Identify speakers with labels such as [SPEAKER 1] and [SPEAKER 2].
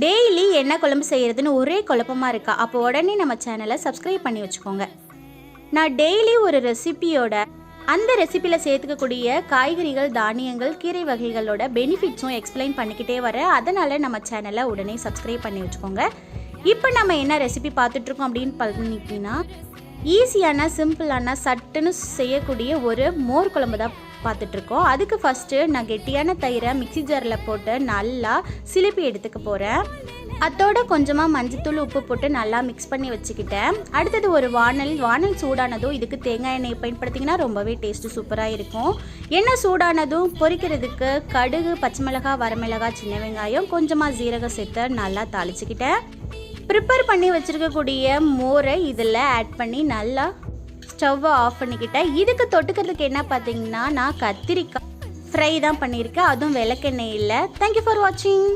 [SPEAKER 1] Daily என்ன குழம்பு செய்கிறதுன்னு ஒரே குழப்பமாக இருக்கா? அப்போ உடனே நம்ம சேனலை சப்ஸ்கிரைப் பண்ணி வச்சுக்கோங்க. நான் டெய்லி ஒரு ரெசிபியோட அந்த ரெசிப்பியில் சேர்த்துக்கக்கூடிய காய்கறிகள் தானியங்கள் கீரை வகைகளோட பெனிஃபிட்ஸும் எக்ஸ்பிளைன் பண்ணிக்கிட்டே வரேன். அதனால் நம்ம சேனலை உடனே சப்ஸ்கிரைப் பண்ணி வச்சுக்கோங்க. இப்போ நம்ம என்ன ரெசிபி பார்த்துட்ருக்கோம் அப்படின்னு பண்ணிக்கிங்கன்னா ஈஸியான சிம்பிளான சட்டுன்னு செய்யக்கூடிய ஒரு மோர் குழம்பு தான் பார்த்துட்ருக்கோம். அதுக்கு ஃபஸ்ட்டு நான் கெட்டியான தயிரை மிக்ஸி ஜாரில் போட்டு நல்லா சிலுப்பி எடுத்துக்க போகிறேன் அதோட கொஞ்சமாக மஞ்சத்தூள் உப்பு போட்டு நல்லா மிக்ஸ் பண்ணி வச்சுக்கிட்டேன். அடுத்தது ஒரு வானல் வானல் சூடானதும் இதுக்கு தேங்காய் எண்ணெய் பயன்படுத்திங்கன்னா ரொம்பவே டேஸ்ட்டு சூப்பராக இருக்கும். எண்ணெய் சூடானதும் பொரிக்கிறதுக்கு கடுகு பச்சை மிளகாய் வரமிளகாய் சின்ன வெங்காயம் கொஞ்சமாக ஜீரகம் சேர்த்து நல்லா தாளிச்சுக்கிட்டேன். ப்ரிப்பேர் பண்ணி வச்சுருக்கக்கூடிய மோரை இதில் ஆட் பண்ணி நல்லா ஸ்டவ்வை ஆஃப் பண்ணிக்கிட்டேன் இதுக்கு தொட்டுக்கிறதுக்கு என்ன பார்த்தீங்கன்னா நான் கத்திரிக்காய் ஃப்ரை தான் பண்ணியிருக்கேன். அதுவும் விளக்கெண்ணெய் இல்லை தேங்க்யூ ஃபார் வாட்சிங்